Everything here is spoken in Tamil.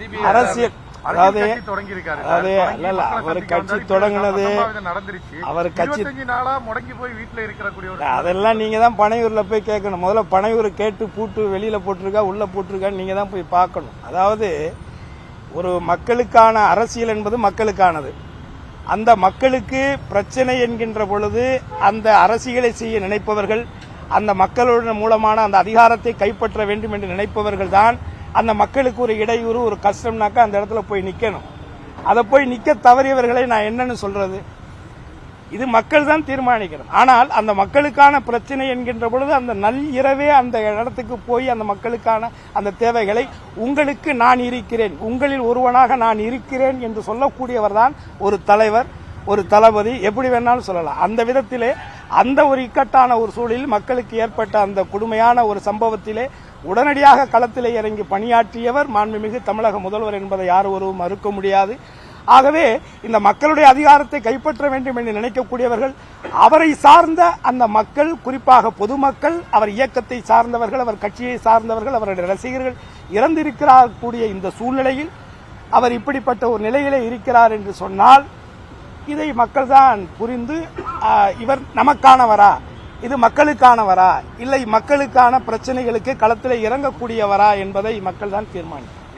அரசியல் அதாவது அரசியல் கட்சி தொடங்கி இருக்காரு அதாவது தொடங்கி இல்ல, இல்ல, மக்களை அவர் சந்திக்க கட்சி வந்தாரு. இப்ப தொடங்குனது- சம்பவம் நடந்துருச்சு. அவர் கட்சி- 25 நாளா முடங்கி போய் வீட்டுல இருக்கக்கூடிய ஒரு அதெல்லாம் நீங்க தான் பனையூர்ல போய் கேட்கணும். முதல்ல பனையூர் கேட்டு பூட்டு வெளியில போட்டிருக்கா உள்ள போட்டிருக்கா நீங்க தான் போய் பார்க்கணும். அதாவது ஒரு மக்களுக்கான அரசியல் என்பது மக்களுக்கானது. அந்த மக்களுக்கு பிரச்சனை என்கின்ற பொழுது அந்த அரசியலை செய்ய நினைப்பவர்கள் அந்த மக்களுடன் மூலமான அந்த அதிகாரத்தை கைப்பற்ற வேண்டும் என்று நினைப்பவர்கள் தான் அந்த மக்களுக்கு ஒரு இடையூறு ஒரு கஷ்டம்னாக்கா அந்த இடத்துல போய் நிக்கணும். அதை போய் நிக்க தவறியவர்களை நான் என்னன்னு சொல்றது? இது மக்கள் தான் தீர்மானிக்கணும். ஆனால் அந்த மக்களுக்கான பிரச்சனை என்கின்ற பொழுது அந்த நல் இரவே அந்த இடத்துக்கு போய் அந்த மக்களுக்கான அந்த தேவைகளை உங்களுக்கு நான் இருக்கிறேன் உங்களில் ஒருவனாக நான் இருக்கிறேன் என்று சொல்லக்கூடியவர் தான் ஒரு தலைவர் ஒரு தளபதி எப்படி வேணாலும் சொல்லலாம். அந்த விதத்திலே அந்த ஒரு இக்கட்டான ஒரு சூழலில் மக்களுக்கு ஏற்பட்ட அந்த கொடுமையான ஒரு சம்பவத்திலே உடனடியாக களத்திலே இறங்கி பணியாற்றியவர் மாண்புமிகு தமிழக முதல்வர் என்பதை யார் ஒருவரும் மறுக்க முடியாது. ஆகவே இந்த மக்களுடைய அதிகாரத்தை கைப்பற்ற வேண்டும் என்று நினைக்கக்கூடியவர்கள் அவரை சார்ந்த அந்த மக்கள் குறிப்பாக பொதுமக்கள் அவர் இயக்கத்தை சார்ந்தவர்கள் அவர் கட்சியை சார்ந்தவர்கள் அவருடைய ரசிகர்கள் இறந்திருக்கிறார் கூடிய இந்த சூழ்நிலையில் அவர் இப்படிப்பட்ட ஒரு நிலையிலே இருக்கிறார் என்று சொன்னால் இதை மக்கள் தான் புரிந்து இவர் நமக்கானவரா? இது மக்களுக்கானவரா? இல்லை மக்களுக்கான பிரச்சனைகளுக்கு களத்தில் இறங்கக்கூடியவரா என்பதை மக்கள் தான் தீர்மானிக்கும்